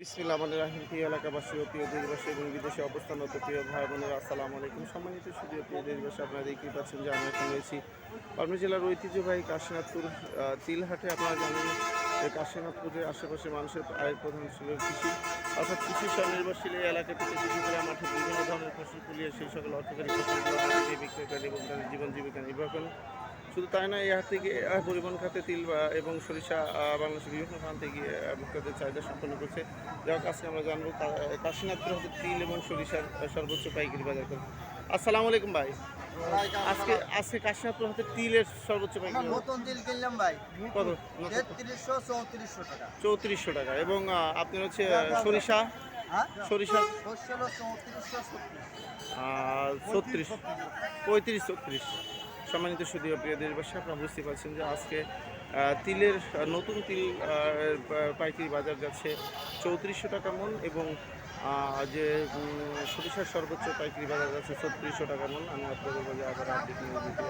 বিসমিল্লাহ আমাদের রাহিম। প্রিয় এলাকাবাসী ও প্রিয় দেশবাসী, এবং বিদেশে অবস্থানরত প্রিয় ভাই বোনেরা আসসালামু আলাইকুম। সম্মানিত সুদীয় প্রিয় দেশবাসী, আপনারা দেখতেই পাচ্ছেন যে আমরা এখন রয়েছি পাবনা জেলার ঐতিহ্যবাহী কাশীনাথপুর তিলহাটে। আপনারা জানেন যে কাশীনাথপুরের আশেপাশে মানুষের আয়ের প্রধান ছিল কৃষি। অর্থাৎ কৃষি স্বনির্ভরশীল এই এলাকাটিতে কৃষকেরা মাঠে বিভিন্ন ধরনের ফসল ফুলিয়ে সেই সকল অর্থকারী ফসলগুলো করেন এবং তাদের জীবন জীবিকা নির্বাহ করেন। শুধু তাই না এই হাট থেকে পরিবহন খাতে তিল এবং সরিষা বাংলাদেশের বিভিন্ন প্রান্তে গিয়ে ভোক্তাদের চাহিদা সম্পন্ন করছে। হোক আজকে আমরা জানব কাশীনাথপুর হাতে তিল এবং সরিষার সর্বোচ্চ পাইকারি বাজার করে আসসালামু আলাইকুম ভাই। আজকে আজকে কাশীনাথপুর হাতে তিলের সর্বোচ্চ পাইকারি নতুন দিল কিনলাম ভাই। কত? তেত্রিশশো চৌত্রিশশো টাকা। চৌত্রিশশো টাকা। এবং আপনার হচ্ছে সরিষা? হ্যাঁ? সরিষা? ছত্রিশ। পঁয়ত্রিশ ছত্রিশ। সম্মানিত সুদীয় প্রিয় দেশবাসী, আপনারা বুঝতে পারছেন যে আজকে তিলের নতুন তিল পাইকারি বাজার যাচ্ছে চৌত্রিশশো টাকা মন এবং যে সরিষার সর্বোচ্চ পাইকারি বাজার যাচ্ছে ছত্রিশশো টাকা মন। আমি আপনাদের বলি আবার আপডেট নিয়ে দিতে